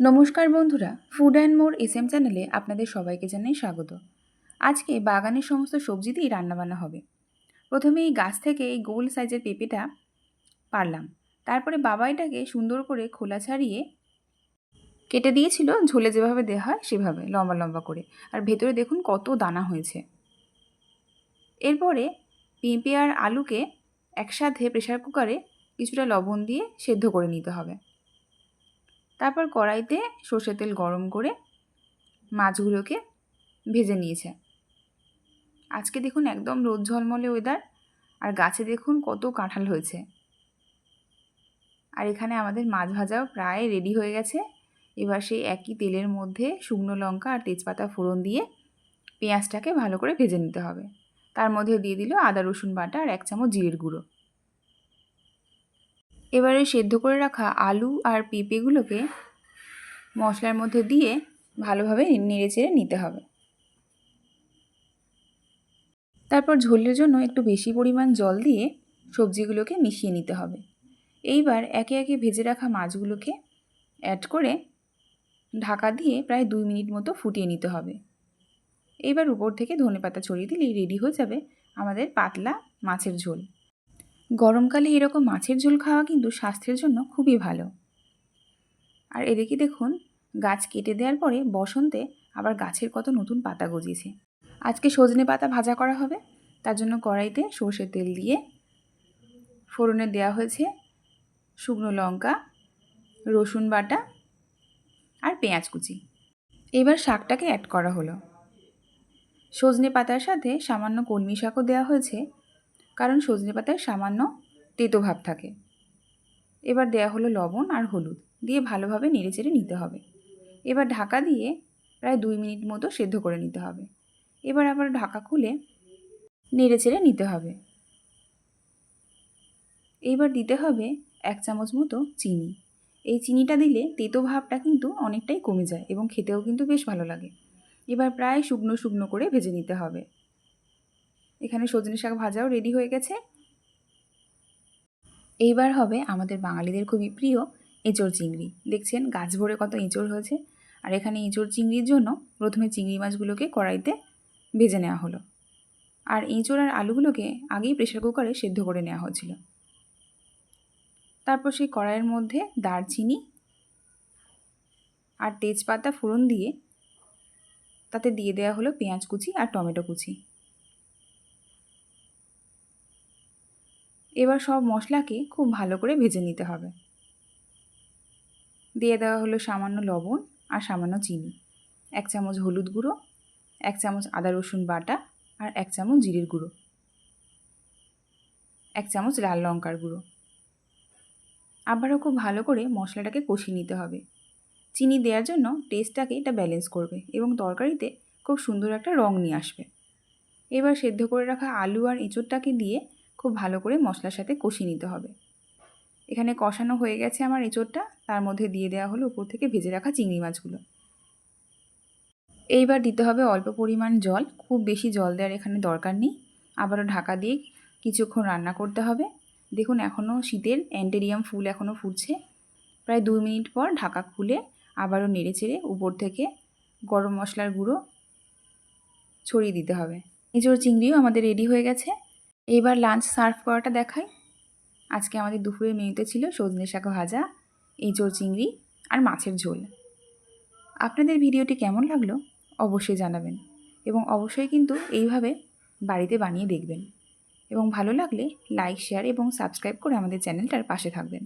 নমস্কার বন্ধুরা food and more S M চ্যানেলে আপনাদের সবাইকে জানাই স্বাগত। আজকে বাগানের সমস্ত সবজি দিয়েই রান্নাবান্না হবে। প্রথমে এই গাছ থেকে এই গোল সাইজের পেঁপেটা পারলাম তারপরে বাবা এটাকে সুন্দর করে খোলা ছাড়িয়ে কেটে দিয়েছিল, ঝোলে যেভাবে দেওয়া হয় সেভাবে, লম্বা লম্বা করে। আর ভেতরে দেখুন কত দানা হয়েছে। এরপরে পেঁপে আর আলুকে একসাথে প্রেশার কুকারে কিছুটা লবণ দিয়ে সেদ্ধ করে নিতে হবে। তারপর কড়াইতে সর্ষের তেল গরম করে মাছগুলোকে ভেজে নিয়েছে। আজকে দেখুন একদম রোদ ঝলমলে ওয়েদার আর গাছে দেখুন কত কাঁঠাল হয়েছে। আর এখানে আমাদের মাছ ভাজাও প্রায় রেডি হয়ে গেছে। এবার সেই একই তেলের মধ্যে শুকনো লঙ্কা আর তেজপাতা ফোড়ন দিয়ে পেঁয়াজটাকে ভালো করে ভেজে নিতে হবে। তার মধ্যে দিয়ে দিল আদা রসুন বাটা আর এক চামচ জিরের গুঁড়ো। এবারে সেদ্ধ করে রাখা আলু আর পেঁপেগুলোকে মশলার মধ্যে দিয়ে ভালোভাবে নেড়ে চেড়ে নিতে হবে। তারপর ঝোলের জন্য একটু বেশি পরিমাণ জল দিয়ে সবজিগুলোকে মিশিয়ে নিতে হবে। এইবার একে একে ভেজে রাখা মাছগুলোকে অ্যাড করে ঢাকা দিয়ে প্রায় দুই মিনিট মতো ফুটিয়ে নিতে হবে। এইবার উপর থেকে ধনে পাতা ছড়িয়ে দিলেই রেডি হয়ে যাবে আমাদের পাতলা মাছের ঝোল। গরমকালে এরকম মাছের ঝোল খাওয়া কিন্তু স্বাস্থ্যের জন্য খুবই ভালো। আর এদিকে দেখুন, গাছ কেটে দেওয়ার পরে বসন্তে আবার গাছের কত নতুন পাতা গজিয়েছে। আজকে সজনে পাতা ভাজা করা হবে, তার জন্য কড়াইতে সর্ষের তেল দিয়ে, ফোড়নে দেওয়া হয়েছে শুকনো লঙ্কা, রসুন বাটা আর পেঁয়াজ কুচি। এবার শাকটাকে অ্যাড করা হলো। সজনে পাতার সাথে সামান্য কলমি শাকও দেওয়া হয়েছে কারণ সজনে পাতায় সামান্য তেতো ভাব থাকে। এবার দেয়া হলো লবণ আর হলুদ, দিয়ে ভালোভাবে নেড়েচেড়ে নিতে হবে। এবার ঢাকা দিয়ে প্রায় দুই মিনিট মতো সেদ্ধ করে নিতে হবে। এবার আবার ঢাকা খুলে নেড়েচেড়ে নিতে হবে। এইবার দিতে হবে এক চামচ মতো চিনি। এই চিনিটা দিলে তেতো ভাবটা কিন্তু অনেকটাই কমে যায় এবং খেতেও কিন্তু বেশ ভালো লাগে। এবার প্রায় শুকনো শুকনো করে ভেজে নিতে হবে। এখানে সজনে শাক ভাজাও রেডি হয়ে গেছে। এইবার হবে আমাদের বাঙালিদের খুবই প্রিয় এঁচড় চিংড়ি। দেখছেন গাছ ভরে কত এঁচড় হয়েছে। আর এখানে এঁচড় চিংড়ির জন্য প্রথমে চিংড়ি মাছগুলোকে কড়াইতে ভেজে নেওয়া হলো। আর এঁচড় আর আলুগুলোকে আগেই প্রেশার কুকারে সেদ্ধ করে নেওয়া হয়েছিল। তারপর সেই কড়াইয়ের মধ্যে দারচিনি আর তেজপাতা ফোড়ন দিয়ে তাতে দিয়ে দেওয়া হলো পেঁয়াজ কুচি আর টমেটো কুচি। এবার সব মশলাকে খুব ভালো করে ভেজে নিতে হবে। দিয়ে দেওয়া হলো সামান্য লবণ আর সামান্য চিনি। এক চামচ হলুদ গুঁড়ো, এক চামচ আদা রসুন বাটা আর এক চামচ জিরের গুঁড়ো। এক চামচ লাল লঙ্কার গুঁড়ো। আবারও খুব ভালো করে মশলাটাকে কষিয়ে নিতে হবে। চিনি দেওয়ার জন্য টেস্টটাকে এটা ব্যালেন্স করবে এবং তরকারিতে খুব সুন্দর একটা রং নিয়ে আসবে। এবার সেদ্ধ করে রাখা আলু আর এঁচোড়টাকে দিয়ে খুব ভালো করে মশলার সাথে কষিয়ে নিতে হবে। এখানে কষানো হয়ে গেছে আমার এঁচোড়টা। তার মধ্যে দিয়ে দেওয়া হলো উপর থেকে ভেজে রাখা চিংড়ি মাছগুলো। এইবার দিতে হবে অল্প পরিমাণ জল। খুব বেশি জল দেওয়ার এখানে দরকার নেই। আবারও ঢাকা দিয়ে কিছুক্ষণ রান্না করতে হবে। দেখুন এখনও শীতের অ্যান্টেরিয়াম ফুল এখনও ফুটছে। প্রায় দুই মিনিট পর ঢাকা খুলে আবারও নেড়ে চেড়ে উপর থেকে গরম মশলার গুঁড়ো ছড়িয়ে দিতে হবে। এঁচোড় চিংড়িও আমাদের রেডি হয়ে গেছে। এইবার লাঞ্চ সার্ভ করাটা দেখাই। আজকে আমাদের দুপুরের মেনুতে ছিল সজনে শাক ভাজা এঁচোর চিংড়ি আর মাছের ঝোল। আপনাদের ভিডিওটি কেমন লাগল অবশ্যই জানাবেন এবং অবশ্যই কিন্তু এইভাবে বাড়িতে বানিয়ে দেখবেন। এবং ভালো লাগলে লাইক শেয়ার এবং সাবস্ক্রাইব করে আমাদের চ্যানেলটার পাশে থাকবেন।